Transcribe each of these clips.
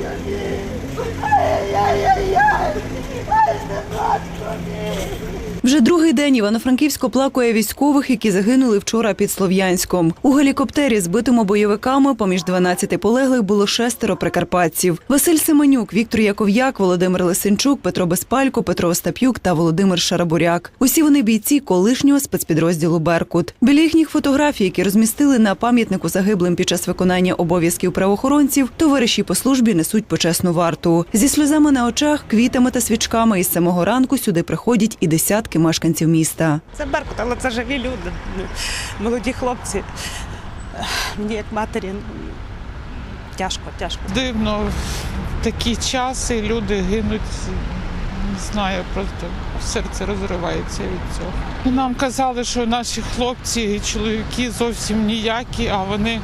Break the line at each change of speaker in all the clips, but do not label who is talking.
Yeah, good. Другий день Івано-Франківськ оплакує військових, які загинули вчора під Слов'янськом. У гелікоптері, збитому бойовиками, поміж 12 полеглих було шестеро прикарпатців. Василь Семенюк, Віктор Яков'як, Володимир Лисенчук, Петро Безпалько, Петро Остап'юк та Володимир Шарабуряк. Усі вони бійці колишнього спецпідрозділу Беркут. Біля їхніх фотографій, які розмістили на пам'ятнику загиблим під час виконання обов'язків правоохоронців, товариші по службі несуть почесну варту. Зі сльозами на очах, квітами та свічками із самого ранку сюди приходять і десятки мешканців міста.
Це Беркут, але це живі люди, молоді хлопці. Мені як матері ну, тяжко, тяжко.
Дивно, в такі часи люди гинуть. Не знаю, просто серце розривається від цього. Нам казали, що наші хлопці і чоловіки зовсім ніякі, а вони,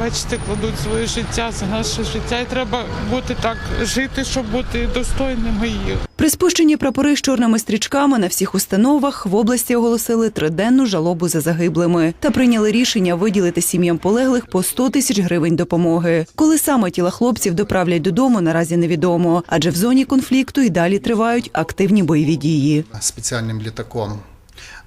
бачите, кладуть своє життя за наше життя. І треба бути так жити, щоб бути достойними їх.
Приспущені прапори з чорними стрічками на всіх установах в області оголосили триденну жалобу за загиблими та прийняли рішення виділити сім'ям полеглих по 100 тисяч гривень допомоги. Коли саме тіла хлопців доправлять додому, наразі невідомо, адже в зоні конфлікту і далі тривають активні бойові дії.
спеціальним літаком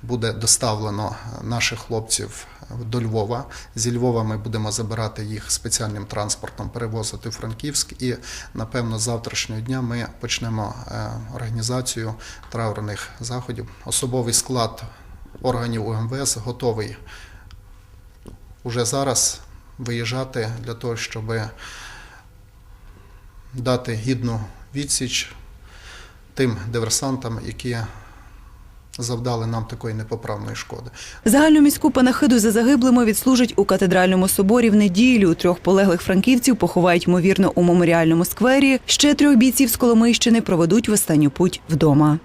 буде доставлено наших хлопців до Львова. Зі Львова ми будемо забирати їх спеціальним транспортом, перевозити в Франківськ. І напевно з завтрашнього дня ми почнемо е, організацію траурних заходів. Особовий склад органів УМВС готовий уже зараз виїжджати для того, щоб дати гідну відсіч тим диверсантам, які завдали нам такої непоправної шкоди.
Загальну міську панахиду за загиблими відслужать у катедральному соборі в неділю. Трьох полеглих франківців поховають ймовірно у меморіальному сквері. Ще трьох бійців з Коломийщини проведуть в останню путь вдома.